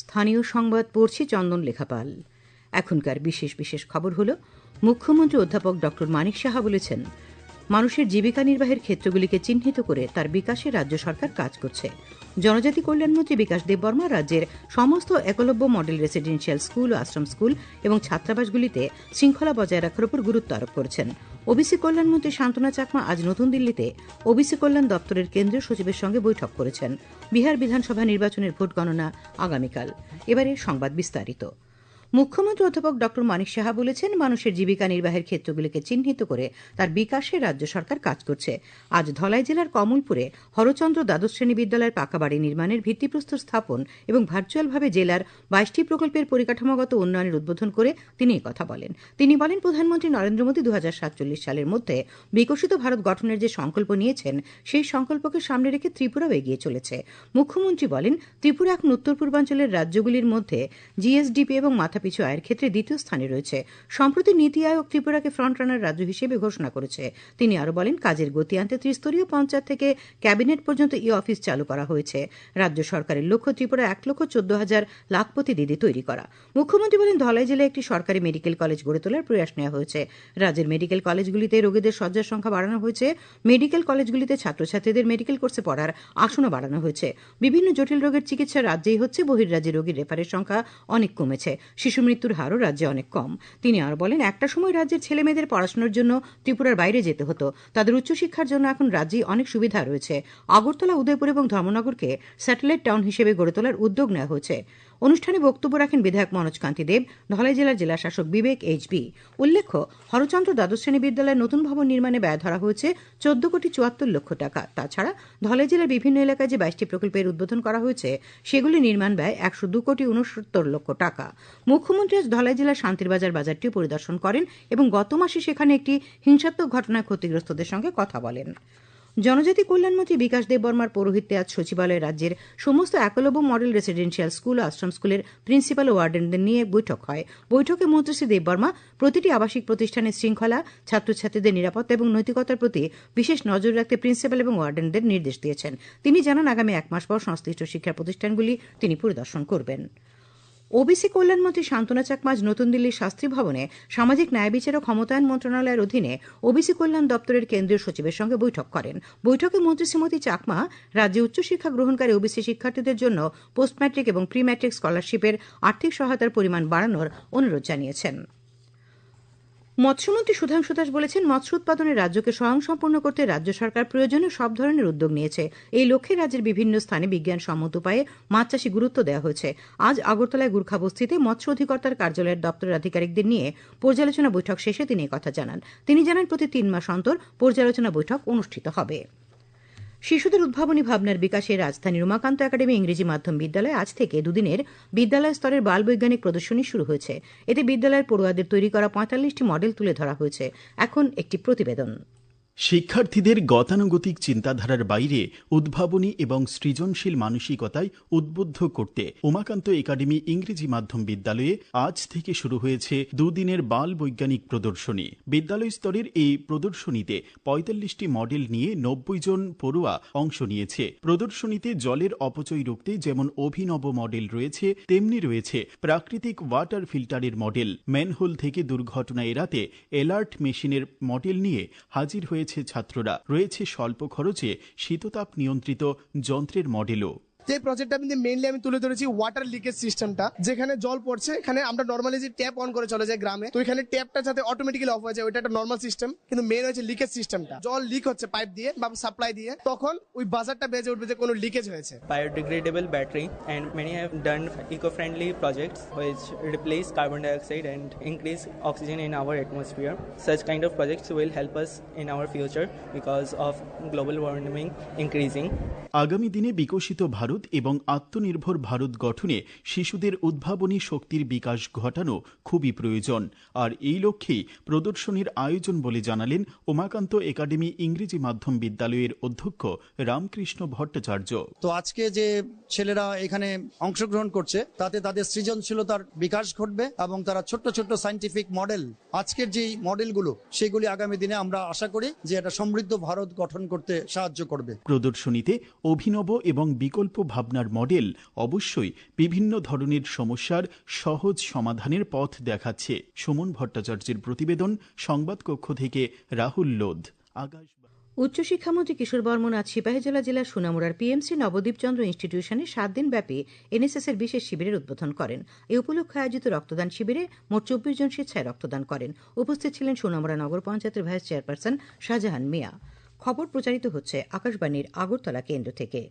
স্থানীয় সংবাদ পড়ছি চন্দন লেখাপাল। এখনকার বিশেষ বিশেষ খবর হলো, মুখ্যমন্ত্রী অধ্যাপক ড. মানিক সাহা বলেছেন, মানুষের জীবিকা নির্বাহের ক্ষেত্রগুলিকে চিহ্নিত করে তার বিকাশে রাজ্য সরকার কাজ করছে। জনজাতি কল্যাণমন্ত্রী বিকাশ দেববর্মা রাজ্যের সমস্ত একলব্য মডেল রেসিডেন্সিয়াল স্কুল ও আশ্রম স্কুল এবং ছাত্রাবাসগুলিতে শৃঙ্খলা বজায় রাখার উপর গুরুত্ব আরোপ করেছেন। ওবিসি কল্যাণমন্ত্রী শান্তনা চাকমা আজ নতুন দিল্লিতে ওবিসি কল্যাণ দপ্তরের কেন্দ্রীয় সচিবের সঙ্গে বৈঠক করেছেন। বিহার বিধানসভা নির্বাচনের ভোট গণনা আগামীকাল। এবারে সংবাদ বিস্তারিত। মুখ্যমন্ত্রী অধ্যাপক ড. মানিক সাহা বলেছেন, মানুষের জীবিকা নির্বাহের ক্ষেত্রগুলিকে চিহ্নিত করে তার বিকাশে রাজ্য সরকার কাজ করছে। আজ ধলাই জেলার কমলপুরে হরচন্দ্র দ্বাদশ শ্রেণি বিদ্যালয়ের পাকা বাড়ি নির্মাণের ভিত্তিপ্রস্তর স্থাপন এবং ভার্চুয়ালভাবে জেলার বাইশটি প্রকল্পের পরিকাঠামোগত উন্নয়নের উদ্বোধন করে তিনি কথা বলেন। তিনি বলেন, প্রধানমন্ত্রী নরেন্দ্র মোদী দু হাজার সাতচল্লিশ সালের মধ্যে বিকশিত ভারত গঠনের যে সংকল্প নিয়েছেন, সেই সংকল্পকে সামনে রেখে ত্রিপুরাও এগিয়ে চলেছে। মুখ্যমন্ত্রী বলেন, ত্রিপুরা এখন উত্তর পূর্বাঞ্চলের রাজ্যগুলির মধ্যে জিএসডিপি এবং মাথা মাথাপিছু আয়ের ক্ষেত্রে দ্বিতীয় স্থানে রয়েছে। সম্প্রতি নীতি আয়োগ ত্রিপুরাকে ফ্রন্ট রানার রাজ্য হিসেবে ঘোষণা করেছে। তিনি আরও বলেন, কাজের গতি আনতে ত্রিস্তরীয় পঞ্চায়েত থেকে ক্যাবিনেট পর্যন্ত ই অফিস চালু করা হয়েছে। রাজ্য সরকারের লক্ষ্য ত্রিপুরা এক লক্ষ চোদ্দ হাজার লাখপতি দিদি তৈরি করা। মুখ্যমন্ত্রী বলেন, ধলাই জেলায় একটি সরকারি মেডিকেল কলেজ গড়ে তোলার প্রয়াস নেওয়া হয়েছে। রাজ্যের মেডিকেল কলেজগুলিতে রোগীদের শয্যার সংখ্যা বাড়ানো হয়েছে। মেডিকেল কলেজগুলিতে ছাত্রছাত্রীদের মেডিকেল কোর্সে পড়ার আসনও বাড়ানো হয়েছে। বিভিন্ন জটিল রোগের চিকিৎসা রাজ্যেই হচ্ছে। বহির্রাজ্যে রোগীর রেফারের সংখ্যা অনেক কমেছে। শিশু মৃত্যুর হারও রাজ্যে অনেক কম। তিনি আর বলেন, একটা সময় রাজ্যের ছেলে মেয়েদের পড়াশোনার জন্য ত্রিপুরার বাইরে যেতে হতো। তাদের উচ্চশিক্ষার জন্য এখন রাজ্যে অনেক সুবিধা রয়েছে। আগরতলা, উদয়পুর এবং ধর্মনগরকে স্যাটেলাইট টাউন হিসেবে গড়ে তোলার উদ্যোগ নেওয়া হয়েছে। অনুষ্ঠানে বক্তব্য রাখেন বিধায়ক মনোজ কান্তি দেব, ধলাই জেলার জেলা শাসক বিবেক এইচবি। উল্লেখ্য, হরচন্দ্র দ্বাদশ শ্রেণি বিদ্যালয়ের নতুন ভবন নির্মাণে ব্যয় ধরা হয়েছে চোদ্দ কোটি চুয়াত্তর লক্ষ টাকা। তাছাড়া, ধলাই জেলার বিভিন্ন এলাকায় যে বাইশটি প্রকল্পের উদ্বোধন করা হয়েছে, সেগুলি নির্মাণ ব্যয় একশো দু কোটি উনসত্তর লক্ষ টাকা। মুখ্যমন্ত্রী আজ ধলাই জেলার শান্তিরবাজার বাজারটিও পরিদর্শন করেন এবং গত মাসে সেখানে একটি হিংসাত্মক ঘটনায় ক্ষতিগ্রস্তদের সঙ্গে কথা বলেন। জনজাতি কল্যাণমন্ত্রী বিকাশ দেববর্মার পৌরোহিত্যে আজ সচিবালয়ে রাজ্যের সমস্ত একলব্য মডেল রেসিডেন্সিয়াল স্কুল ও আশ্রম স্কুলের প্রিন্সিপাল ও ওয়ার্ডেনদের নিয়ে বৈঠক হয়। বৈঠকে মন্ত্রী শ্রী দেববর্মা প্রতিটি আবাসিক প্রতিষ্ঠানের শৃঙ্খলা, ছাত্রছাত্রীদের নিরাপত্তা এবং নৈতিকতার প্রতি বিশেষ নজর রাখতে প্রিন্সিপাল এবং ওয়ার্ডেনদের নির্দেশ দিয়েছেন। তিনি জানান, আগামী এক মাস পর সংশ্লিষ্ট শিক্ষা প্রতিষ্ঠানগুলি তিনি পরিদর্শন করবেন। ওবিসি কল্যাণমন্ত্রী শান্তনা চাকমা আজ নতুন দিল্লির শাস্ত্রী ভবনে সামাজিক ন্যায় বিচার ও ক্ষমতায়ন মন্ত্রণালয়ের অধীনে ওবিসি কল্যাণ দপ্তরের কেন্দ্রীয় সচিবের সঙ্গে বৈঠক করেন। বৈঠকে মন্ত্রী শ্রীমতী চাকমা রাজ্যে উচ্চশিক্ষা গ্রহণকারী ওবিসি শিক্ষার্থীদের জন্য পোস্ট ম্যাট্রিক এবং প্রি ম্যাট্রিক স্কলারশিপের আর্থিক সহায়তার পরিমাণ বাড়ানোর অনুরোধ জানিয়েছেন। মৎস্যমন্ত্রী সুধাংশু দাস বলেছেন, মৎস্য উৎপাদনের রাজ্যকে স্বয়ংসম্পূর্ণ করতে রাজ্য সরকার প্রয়োজনীয় সব ধরনের উদ্যোগ নিয়েছে। এই লক্ষ্যে রাজ্যের বিভিন্ন স্থানে বিজ্ঞান সম্মত উপায়ে মাছ চাষে গুরুত্ব দেওয়া হয়েছে। আজ আগরতলায় গুর্খাবস্তিতে মৎস্য অধিকর্তার কার্যালয়ের দপ্তরের আধিকারিকদের নিয়ে পর্যালোচনা বৈঠক শেষে তিনি কথা জানান। তিনি জানান, প্রতি তিন মাস অন্তর পর্যালোচনা বৈঠক অনুষ্ঠিত হবে। শিশুদের উদ্ভাবনী ভাবনার বিকাশে রাজধানীর উমাকান্ত একাডেমি ইংরেজি মাধ্যম বিদ্যালয়ে আজ থেকে দুদিনের বিদ্যালয় স্তরের বাল বৈজ্ঞানিক প্রদর্শনী শুরু হয়েছে। এতে বিদ্যালয়ের পড়ুয়াদের তৈরি করা পঁয়তাল্লিশটি মডেল তুলে ধরা হয়েছে। এখন একটি প্রতিবেদন। শিক্ষার্থীদের গতানুগতিক চিন্তাধারার বাইরে উদ্ভাবনী এবং সৃজনশীল মানসিকতায় উদ্বুদ্ধ করতে উমাকান্ত একাডেমি ইংরেজি মাধ্যম বিদ্যালয়ে আজ থেকে শুরু হয়েছে দুদিনের বাল বৈজ্ঞানিক প্রদর্শনী। বিদ্যালয় স্তরের এই প্রদর্শনীতে পঁয়তাল্লিশটি মডেল নিয়ে নব্বই জন পড়ুয়া অংশ নিয়েছে। প্রদর্শনীতে জলের অপচয় রুখতে যেমন অভিনব মডেল রয়েছে, তেমনি রয়েছে প্রাকৃতিক ওয়াটার ফিল্টারের মডেল। ম্যানহোল থেকে দুর্ঘটনা এড়াতে এলার্ট মেশিনের মডেল নিয়ে হাজির হয়েছে রয়েছে ছাত্ররা। রয়েছে স্বল্প খরচে শীততাপ নিয়ন্ত্রিত যন্ত্রের মডেলও যে প্রজেক্টটা কিন্তু মেইনলি আমি তুলে ধরেছি ওয়াটার লিকেজ সিস্টেমটা যেখানে জল পড়ছে এখানে আমরা নর্মালি ট্যাপ অন করে চলে যায় গ্রামে তো এখানে ট্যাপটা যাতে অটোমেটিক্যালি অফ হয়ে যায় ওইটা একটা নর্মাল সিস্টেম কিন্তু মেইন হচ্ছে লিকেজ সিস্টেমটা জল লিক হচ্ছে পাইপ দিয়ে বা সাপ্লাই দিয়ে তখন ওই বাজারটা বেজে উঠবে যে কোনো লিকেজ হয়েছে। Biodegradable battery and many have done eco project replace carbon dioxide and increase oxygen in our atmosphere such kind of projects will help us in our future because of global warming increasing আগামী দিনে বিকশিত ভারত এবং আত্মনির্ভর ভারত গঠনে শিশুদের উদ্ভাবনী শক্তির বিকাশ ঘটানো খুবই প্রয়োজন। আর এই লক্ষ্যেই প্রদর্শনীর আয়োজন বলে জানালেন উমাকান্ত একাডেমি ইংরেজি মাধ্যম বিদ্যালয়ের অধ্যক্ষ রামকৃষ্ণ ভট্টাচার্য। তো আজকে যে ছেলেরা এখানে অংশগ্রহণ করছে তাতে তাদের সৃজনশীলতার বিকাশ ঘটবে এবং তারা ছোট্ট ছোট্ট সাইন্টিফিক মডেল আজকের যে মডেলগুলো সেগুলি আগামী দিনে আমরা আশা করি যে এটা সমৃদ্ধ ভারত গঠন করতে সাহায্য করবে। প্রদর্শনীতে অভিনব এবং বিকল্প ভাবনার মডেল অবশ্যই বিভিন্ন ধরনের সমস্যার সহজ সমাধানের পথ দেখাচ্ছে। সুমন ভট্টাচার্যের প্রতিবেদন, সংবাদকক্ষ থেকে রাহুল লোধ, আকাশ উচ্চশিক্ষামন্ত্রী কিশোর বর্মন আজ সিপাহীজলা জেলার সুনামুড়ার পিএমসি নবদ্বীপচন্দ্র ইনস্টিটিউশনে সাত দিনব্যাপী এনএসএস এর বিশেষ শিবিরের উদ্বোধন করেন। এ উপলক্ষে আয়োজিত রক্তদান শিবিরে মোট চব্বিশ জন স্বেচ্ছায় রক্তদান করেন। উপস্থিত ছিলেন সুনামুড়া নগর পঞ্চায়েতের ভাইস চেয়ারপারসন শাহজাহান মিয়া। খবর প্রচারিত হচ্ছে আকাশবাণীর আগরতলা কেন্দ্র থেকে।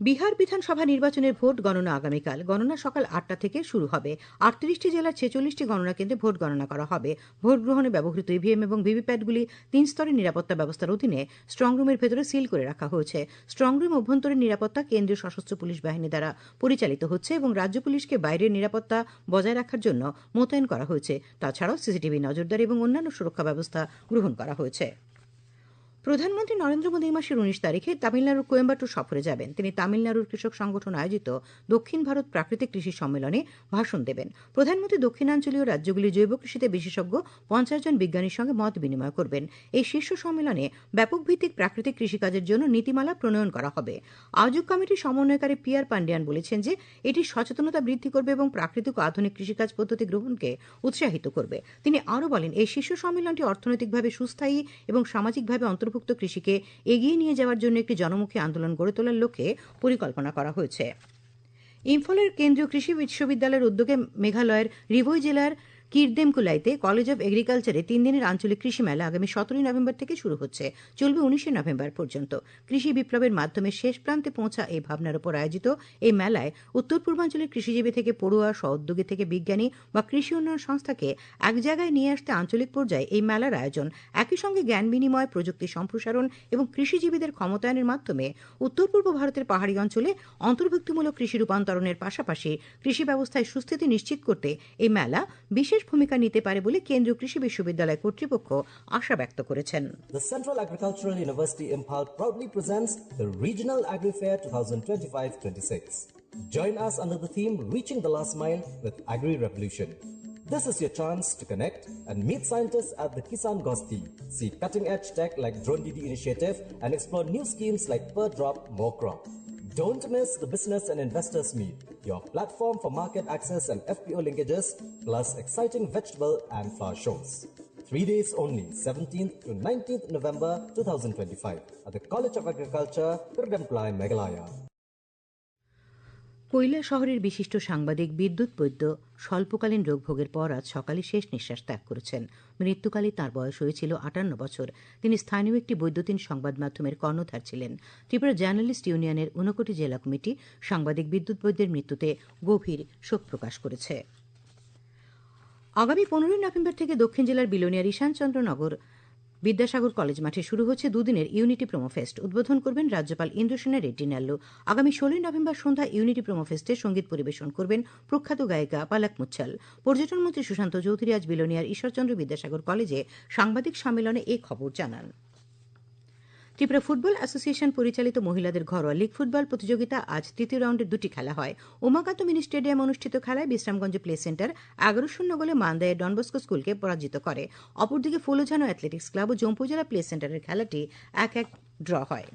বিহার বিধানসভা নির্বাচনের ভোট গণনা আগামীকাল। গণনা সকাল আটটা থেকে শুরু হবে। আটত্রিশটি জেলার ছেচল্লিশটি গণনা কেন্দ্রে ভোট গণনা করা হবে। ভোট গ্রহণে ব্যবহৃত ইভিএম এবং ভিভিপ্যাটগুলি তিন স্তরের নিরাপত্তা ব্যবস্থার অধীনে স্ট্রংরুমের ভেতরে সিল করে রাখা হয়েছে। স্ট্রংরুম অভ্যন্তরীণ নিরাপত্তা কেন্দ্রীয় সশস্ত্র পুলিশ বাহিনী দ্বারা পরিচালিত হচ্ছে এবং রাজ্য পুলিশকে বাইরের নিরাপত্তা বজায় রাখার জন্য মোতায়েন করা হয়েছে। তাছাড়াও সিসিটিভি নজরদারি এবং অন্যান্য সুরক্ষা ব্যবস্থা গ্রহণ করা হয়েছে। প্রধানমন্ত্রী নরেন্দ্র মোদী মাসের উনিশ তারিখে তামিলনাড়ুর কোয়েম্বাটুর সফরে যাবেন। তিনি তামিলনাড়ুর কৃষক সংগঠন আয়োজিত দক্ষিণ ভারত প্রাকৃতিক কৃষি সম্মেলনে ভাষণ দেবেন। প্রধানমন্ত্রী দক্ষিণাঞ্চলীয় রাজ্যগুলির জৈব কৃষিতে বিশেষজ্ঞ পঞ্চাশ জন বিজ্ঞানীর সঙ্গে মত বিনিময় করবেন। এই শীর্ষ সম্মেলনে ব্যাপক ভিত্তিক প্রাকৃতিক কৃষিকাজের জন্য নীতিমালা প্রণয়ন করা হবে। আয়োজক কমিটির সমন্বয়কারী পি আর পান্ডিয়ান বলেছেন যে, এটি সচেতনতা বৃদ্ধি করবে এবং প্রাকৃতিক ও আধুনিক কৃষিকাজ পদ্ধতি গ্রহণকে উৎসাহিত করবে। তিনি আরও বলেন, এই শীর্ষ সম্মেলনটি অর্থনৈতিকভাবে সুস্থায়ী এবং সামাজিকভাবে অন্তর্ভুক্ত কৃষিকে এগিয়ে নিয়ে যাওয়ার জন্য একটি জনমুখী আন্দোলন গড়ে তোলার লক্ষ্যে পরিকল্পনা করা হয়েছে। ইম্ফলের কেন্দ্রীয় কৃষি বিশ্ববিদ্যালয়ের উদ্যোগে মেঘালয়ের রিভই জেলার কিরদেমকুলাইতে কলেজ অব এগ্রিকালচারে তিন দিনের আঞ্চলিক কৃষি মেলা আগামী সতেরোই নভেম্বর থেকে শুরু হচ্ছে। চলবে উনিশে নভেম্বর পর্যন্ত। কৃষি বিপ্লবের মাধ্যমে শেষ প্রান্তে পৌঁছা এই ভাবনার উপর আয়োজিত এই মেলায় উত্তর পূর্বাঞ্চলের কৃষিজীবী থেকে পড়ুয়া, সহোদ্যোগী থেকে বিজ্ঞানী বা কৃষি উন্নয়ন সংস্থাকে এক জায়গায় নিয়ে আসতে আঞ্চলিক পর্যায়ে এই মেলার আয়োজন। একই সঙ্গে জ্ঞান বিনিময়, প্রযুক্তি সম্প্রসারণ এবং কৃষিজীবীদের ক্ষমতায়নের মাধ্যমে উত্তর পূর্ব ভারতের পাহাড়ি অঞ্চলে অন্তর্ভুক্তিমূলক কৃষি রূপান্তরণের পাশাপাশি কৃষি ব্যবস্থায় সুস্থিতি নিশ্চিত করতে এই মেলা বিশেষ ভূমিকা নিতে পারে বলে কেন্দ্রীয় কৃষি বিশ্ববিদ্যালয় কর্তৃপক্ষ আশা ব্যক্ত করেছেন The Central Agricultural University Impal proudly presents the Regional Agri Fair 2025-26. Join us under the theme Reaching the Last Mile with Agri Revolution. This is your chance to connect and meet scientists at the Kisan Gosti, see cutting-edge tech like Drone DD initiative and explore new schemes like Per Drop, More Crop. Don't miss the Business and Investors Meet, your platform for market access and FPO linkages, plus exciting vegetable and flower shows. Three days only, 17th to 19th November 2025 at the College of Agriculture, Kurganplai, Meghalaya. কৈলা শহরের বিশিষ্ট সাংবাদিক বিদ্যুৎ বৈদ্য স্বল্পকালীন রোগভোগের পর আজ সকালে শেষ নিঃশ্বাস ত্যাগ করেছেন। মৃত্যুকালে তাঁর বয়স হয়েছিল আটান্ন বছর। তিনি স্থানীয় একটি বৈদ্যুতিন সংবাদ মাধ্যমের কর্ণধার ছিলেন। ত্রিপুরা জার্নালিস্ট ইউনিয়নের ঊনকোটি জেলা কমিটি সাংবাদিক বিদ্যুৎ বৈদ্যের মৃত্যুতে গভীর শোক প্রকাশ করেছে। আগামী পনেরোই নভেম্বর থেকে দক্ষিণ জেলার বিলোনিয়ার ঈশানচন্দ্রনগর বিদ্যাসাগর কলেজ মাঠে শুরু হচ্ছে দুদিনের ইউনিটি প্রোমো ফেস্ট উদ্বোধন করবেন রাজ্যপাল ইন্দ্রসেনা রেড্ডি নাল্লু। আগামী ষোলোই নভেম্বর সন্ধ্যা ইউনিটি প্রোমো ফেস্টে সংগীত পরিবেশন করবেন প্রখ্যাত গায়িকা পালাক মুচ্ছাল। পর্যটন মন্ত্রী সুশান্ত চৌধুরী আজ বিলোনিয়ার ঈশ্বরচন্দ্র বিদ্যাসাগর কলেজে সাংবাদিক সম্মেলনে এ খবর জানান। ত্রিপুরা ফুটবল অ্যাসোসিয়েশন পরিচালিত মহিলাদের ঘরোয়া লীগ ফুটবল প্রতিযোগিতা আজ তৃতীয় রাউন্ডের দুটি খেলা হয়। উমাকান্ত মিনি স্টেডিয়াম অনুষ্ঠিত খেলায় বিশ্রামগঞ্জ প্লে সেন্টার এগারো শূন্য গোলে মান্দায়ের ডনবস্কো স্কুলকে পরাজিত করে। অপরদিকে ফুলোঝানো অ্যাথলেটিক্স ক্লাব ও জম্পুজলা প্লে সেন্টারের খেলাটি এক এক ড্র হয়।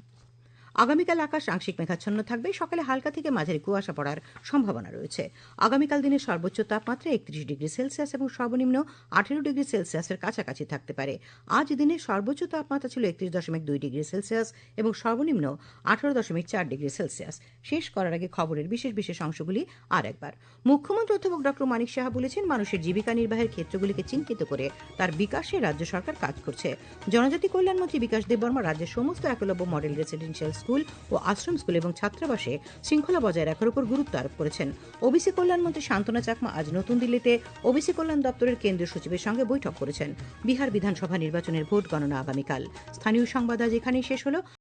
আগামীকাল আকাশ আংশিক মেঘাচ্ছন্ন থাকবে। সকালে হালকা থেকে মাঝারি কুয়াশা পড়ার সম্ভাবনা রয়েছে। আগামীকাল দিনের সর্বোচ্চ তাপমাত্রা একত্রিশ ডিগ্রি সেলসিয়াস এবং সর্বনিম্ন আঠেরো ডিগ্রি সেলসিয়াসের কাছাকাছি থাকতে পারে। আজ দিনের সর্বোচ্চ তাপমাত্রা ছিল একত্রিশ দশমিক দুই ডিগ্রি সেলসিয়াস এবং সর্বনিম্ন আঠারো দশমিক চার ডিগ্রি সেলসিয়াস। শেষ করার আগে খবরের বিশেষ বিশেষ অংশগুলি আর একবার। মুখ্যমন্ত্রী অধ্যাপক ডক্টর মানিক সাহা বলেছেন, মানুষের জীবিকা নির্বাহের ক্ষেত্রগুলিকে চিহ্নিত করে তার বিকাশে রাজ্য সরকার কাজ করছে। জনজাতি কল্যাণমন্ত্রী বিকাশ দেববর্মা রাজ্যের সমস্ত একলব্য মডেল রেসিডেন্সিয়াল স্কুল ও আশ্রম স্কুল এবং ছাত্রাবাসে শৃঙ্খলা বজায় রাখার উপর গুরুত্ব আরোপ করেছেন। ওবিসি কল্যাণমন্ত্রী শান্তনা চাকমা আজ নতুন দিল্লিতে ওবিসি কল্যাণ দপ্তরের কেন্দ্রীয় সচিবের সঙ্গে বৈঠক করেছেন। বিহার বিধানসভা নির্বাচনের ভোট গণনা আগামীকাল। স্থানীয় সংবাদ আজ এখানেই শেষ হল।